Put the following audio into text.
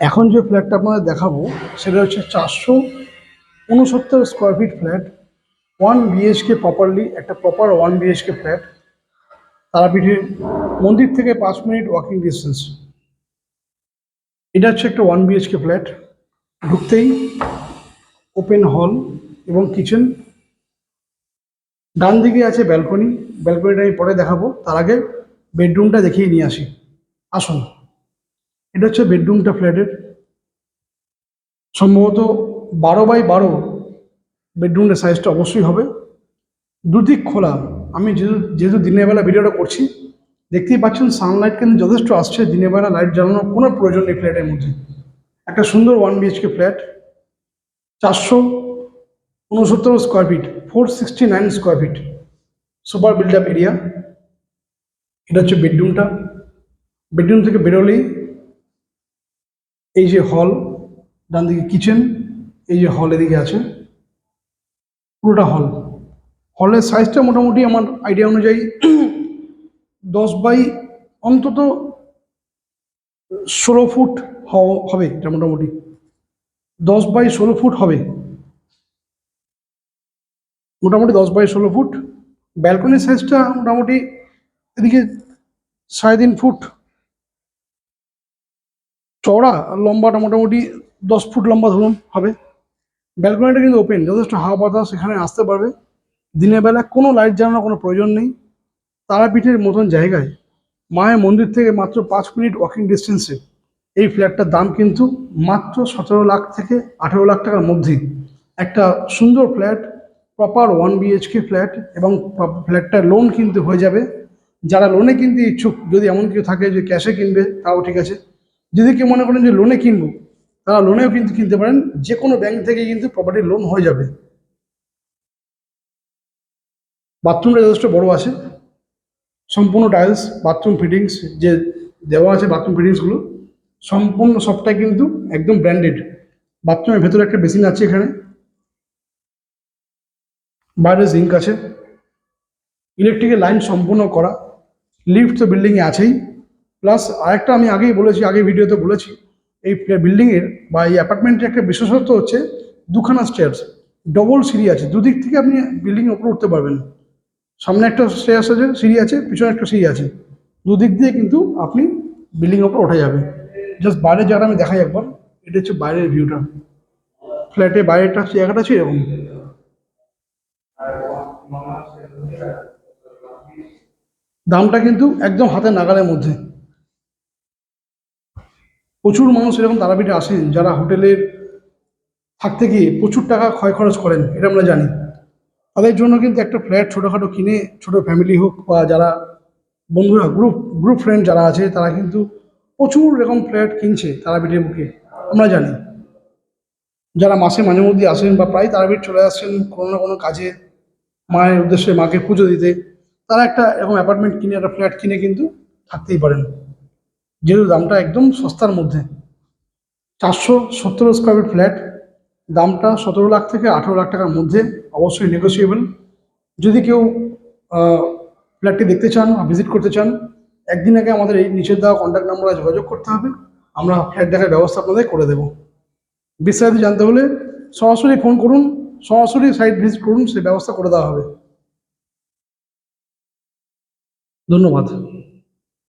এখন যে ফ্ল্যাটটা আপনাদের দেখাবো, সেটা হচ্ছে চারশো উনসত্তর square feet flat one BHK properly একটা প্রপার ওয়ান বিএইচকে ফ্ল্যাট তারাপীঠের মন্দির থেকে পাঁচ মিনিট ওয়াকিং ডিস্টেন্স এটা হচ্ছে একটা ওয়ান বিএইচকে ফ্ল্যাট ঢুকতেই ওপেন হল এবং কিচেন ডান দিকে আছে ব্যালকনি ব্যালকনিটা আমি পরে দেখাবো, তার আগে বেডরুমটা দেখিয়ে নিয়ে আসি। আসুন। এটা হচ্ছে বেডরুমটা ফ্ল্যাটের। সম্ভবত বারো বাই বারো বেডরুমের সাইজটা অবশ্যই হবে। দুদিক খোলা। আমি যেহেতু যেহেতু দিনের বেলা ভিডিওটা করছি, দেখতেই পাচ্ছেন সানলাইট কিন্তু যথেষ্ট আসছে। দিনের বেলা লাইট জ্বালানোর কোনো প্রয়োজন নেই ফ্ল্যাটের মধ্যে। একটা সুন্দর ওয়ান বিএইচকে ফ্ল্যাট চারশো উনসত্তর square feet four sixty nine square feet super built up area এটা হচ্ছে বেডরুমটা। বেডরুম থেকে বেরোলেই এই যে হল ডান দিকে কিচেন এই যে হল এদিকে আছে। পুরোটা হল হলের সাইজটা মোটামুটি আমার আইডিয়া অনুযায়ী দশ বাই অন্তত ষোলো ফুট হবে এটা মোটামুটি। দশ বাই ষোলো ফুট হবে। মোটামুটি দশ বাই ষোলো ফুট ব্যালকনির সাইজটা মোটামুটি এদিকে সাড়ে তিন ফুট চওড়া, লম্বাটা মোটামুটি দশ ফুট লম্বা ধরুন হবে। ব্যালকনিটা কিন্তু ওপেন যথেষ্ট হাওয়া বাতাস এখানে আসতে পারবে। দিনের বেলা কোনো লাইট জ্বালানোর কোনো প্রয়োজন নেই। তারাপীঠের মতন জায়গায়, মায়ের মন্দির থেকে মাত্র পাঁচ মিনিট ওয়াকিং ডিস্টেন্সে এই ফ্ল্যাটটার দাম কিন্তু মাত্র সতেরো লাখ থেকে আঠেরো লাখ টাকার মধ্যেই একটা সুন্দর flat proper one BHK flat এবং ফ্ল্যাটটার লোন কিন্তু হয়ে যাবে। যারা লোনে কিনতে ইচ্ছুক, যদি এমন কেউ থাকে যে ক্যাশে কিনবে, তাও ঠিক আছে। যদি কেউ মনে করেন যে লোনে কিনবো, তারা লোনেও কিন্তু কিনতে পারেন যে কোনো ব্যাংক থেকে কিন্তু প্রপার্টি লোন হয়ে যাবে। বাথরুমটা যথেষ্ট বড় আছে, সম্পূর্ণ টাইলস বাথরুম ফিটিংস যে দেওয়া আছে বাথরুম ফিটিংসগুলো সম্পূর্ণ সবটাই কিন্তু একদম ব্র্যান্ডেড বাথরুমের ভেতরে একটা বেসিন আছে এখানে। বাইরে জিঙ্ক আছে। ইলেকট্রিকের লাইন সম্পূর্ণ করা। লিফট তো বিল্ডিংয়ে আছেই। প্লাস আরেকটা আমি আগেই বলেছি আগে ভিডিওতে বলেছি, এই বিল্ডিংয়ের বা এই অ্যাপার্টমেন্টের একটা বিশেষত্ব হচ্ছে দুখানা স্টেয়ার্স ডবল সিঁড়ি আছে। দুদিক থেকে আপনি বিল্ডিংয়ের উপরে উঠতে পারবেন। সামনে একটা স্টেয়ার্স আছে, সিঁড়ি আছে, পিছনে একটা সিঁড়ি আছে। দুদিক দিয়ে কিন্তু আপনি বিল্ডিংয়ের উপর ওঠা যাবে। জাস্ট বাইরের জায়গাটা আমি দেখাই একবার, এটা হচ্ছে বাইরের ভিউটা ফ্ল্যাটে বাইরেটা জায়গাটা আছে এরকম। দামটা কিন্তু একদম হাতে নাগালের মধ্যে। প্রচুর মানুষ এরকম তারাপীঠে আসেন, যারা হোটেলের থাকতে গিয়ে প্রচুর টাকা ক্ষয় খরচ করেন, এটা আমরা জানি। তাদের জন্য কিন্তু একটা ফ্ল্যাট ছোটোখাটো কিনে, ছোট ফ্যামিলি হোক বা যারা বন্ধুরা গ্রুপ গ্রুপ ফ্রেন্ড যারা আছে, তারা কিন্তু প্রচুর এরকম ফ্ল্যাট কিনছে তারাপীঠের মুখে আমরা জানি। যারা মাসে মাঝে মধ্যে আসেন বা প্রায় তারাপীঠ চলে আসছেন কোনো না কোনো কাজে, মায়ের উদ্দেশ্যে মাকে পুজো দিতে, তারা একটা এরকম অ্যাপার্টমেন্ট কিনে, একটা ফ্ল্যাট কিনে কিন্তু থাকতেই পারেন। যেহেতু দামটা একদম সস্তার মধ্যে। চারশো সত্তর স্কোয়ার ফিট ফ্ল্যাট দামটা সতেরো লাখ থেকে আঠেরো লাখ টাকার মধ্যে অবশ্যই নেগোসিয়েবল যদি কেউ ফ্ল্যাটটি দেখতে চান বা ভিজিট করতে চান, একদিন আগে আমাদের এই নিচের দেওয়া কন্ট্যাক্ট নাম্বারে যোগাযোগ করতে হবে। আমরা ফ্ল্যাট দেখার ব্যবস্থা আপনাদের করে দেবো। বিস্তারিত জানতে হলে সরাসরি ফোন করুন, সরাসরি সাইট ভিজিট করুন, সে ব্যবস্থা করে দেওয়া হবে। ধন্যবাদ।